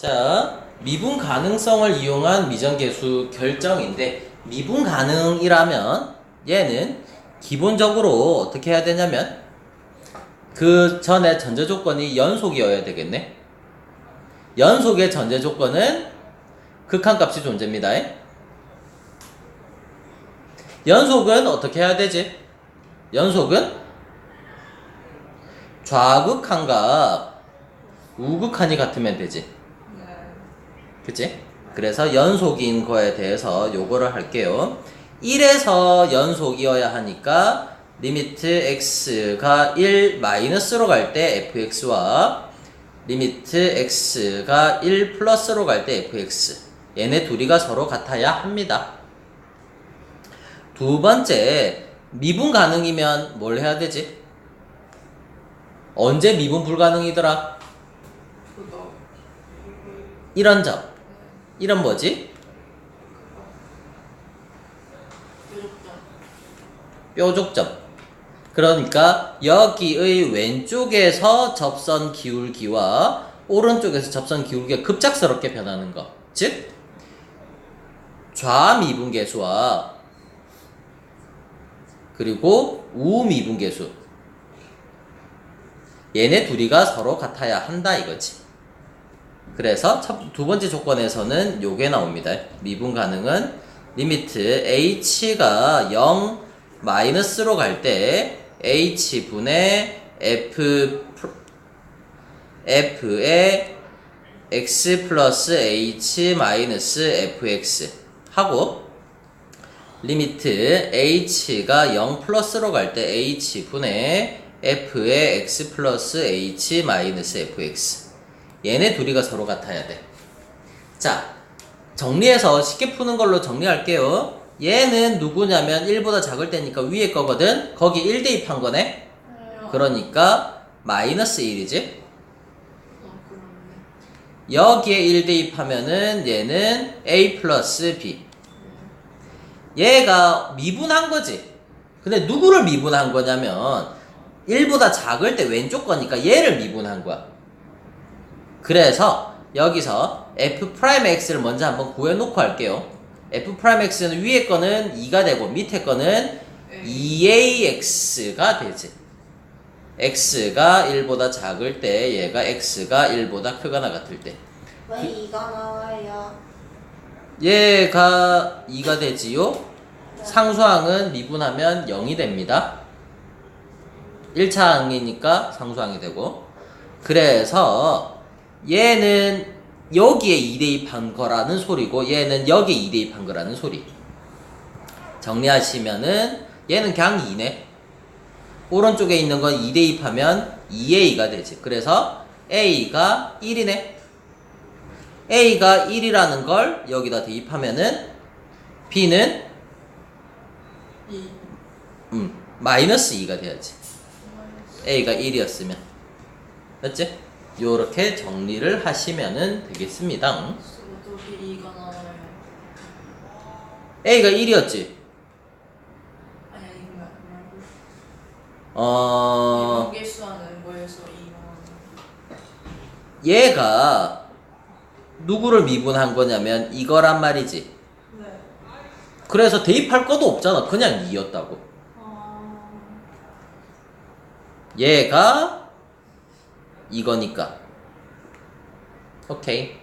자, 미분 가능성을 이용한 미정계수 결정인데 미분 가능이라면 얘는 기본적으로 어떻게 해야 되냐면 그 전에 전제 조건이 연속이어야 되겠네. 연속의 전제 조건은 극한값이 존재입니다. 연속은 어떻게 해야 되지? 연속은 좌극한과 우극한이 같으면 되지. 네. 그치? 그래서 연속인 거에 대해서 요거를 할게요. 1에서 연속이어야 하니까 리미트 x가 1 마이너스로 갈 때 fx와 리미트 x가 1 플러스로 갈 때 fx 얘네 둘이가 서로 같아야 합니다. 두 번째 미분 가능이면 뭘 해야 되지? 언제 미분 불가능이더라? 이런 점 이런 뭐지? 뾰족점. 그러니까 여기의 왼쪽에서 접선 기울기와 오른쪽에서 접선 기울기가 급작스럽게 변하는 거. 즉 좌미분계수와 그리고 우미분계수 얘네 둘이가 서로 같아야 한다 이거지. 그래서 첫, 두 번째 조건에서는 요게 나옵니다. 미분 가능은 리미트 h가 0 마이너스로 갈 때 h분의 f 플- f의 x 플러스 h 마이너스 fx 하고 리미트 h가 0 플러스로 갈 때 h분의 f의 x 플러스 h 마이너스 fx 얘네 둘이가 서로 같아야 돼. 자, 정리해서 쉽게 푸는 걸로 정리할게요. 얘는 누구냐면 1보다 작을 때니까 위에 거거든. 거기 1 대입한 거네. 그러니까 마이너스 1이지. 어, 그렇네. 여기에 1 대입하면은 얘는 a 플러스 b. 얘가 미분한 거지. 근데 누구를 미분한 거냐면 1보다 작을 때 왼쪽 거니까 얘를 미분한 거야. 그래서 여기서 f 프라임 x를 먼저 한번 구해놓고 할게요. f 프라임 x는 위에 거는 2가 되고 밑에 거는 네. 2ax가 되지. x가 1보다 작을 때 얘가 x가 1보다 크거나 같을 때 왜 이가 나와요? 얘가 2가 되지요. 상수항은 미분하면 0이 됩니다. 1차 항이니까 상수항이 되고. 그래서 얘는 여기에 2 대입한 거라는 소리고 얘는 여기에 2 대입한 거라는 소리. 정리하시면은 얘는 그냥 2네. 오른쪽에 있는 건 2 대입하면 2a가 되지. 그래서 a가 1이네. a가 1이라는 걸 여기다 대입하면은 b는 이. 음, 마이너스 2가 돼야지. a가 1이었으면. 맞지? 요렇게 정리를 하시면은 되겠습니다. a가 1이었지. 아니 아니 그 말- 그 말고. 어. 얘가 누구를 미분한 거냐면 이거란 말이지. 네. 그래서 대입할 것도 없잖아. 그냥 2였다고. 아. 얘가 이거니까. 오케이.